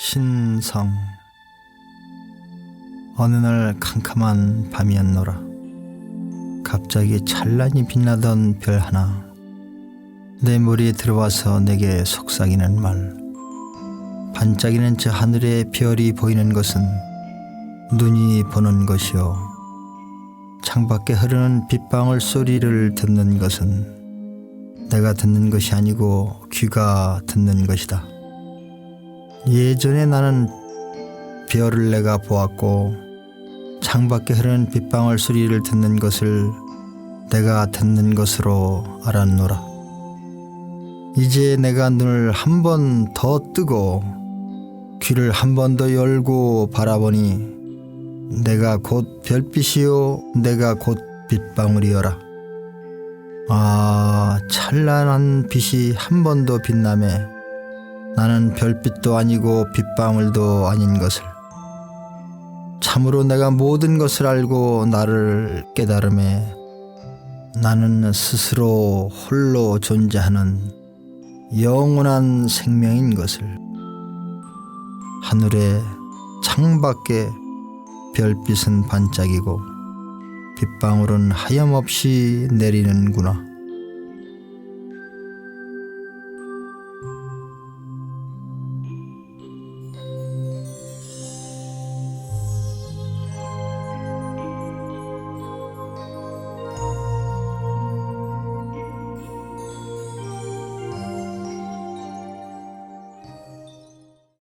신성. 어느 날 캄캄한 밤이었노라. 갑자기 찬란히 빛나던 별 하나. 내 머리에 들어와서 내게 속삭이는 말. 반짝이는 저 하늘에 별이 보이는 것은 눈이 보는 것이요. 창밖에 흐르는 빗방울 소리를 듣는 것은 내가 듣는 것이 아니고 귀가 듣는 것이다. 예전에 나는 별을 내가 보았고 창밖에 흐르는 빗방울 소리를 듣는 것을 내가 듣는 것으로 알았노라. 이제 내가 눈을 한 번 더 뜨고 귀를 한 번 더 열고 바라보니 내가 곧 별빛이요 내가 곧 빗방울이여라. 아 찬란한 빛이 한 번 더 빛나매 나는 별빛도 아니고 빗방울도 아닌 것을 참으로 내가 모든 것을 알고 나를 깨달음에 나는 스스로 홀로 존재하는 영원한 생명인 것을 하늘에 창밖에 별빛은 반짝이고 빗방울은 하염없이 내리는구나.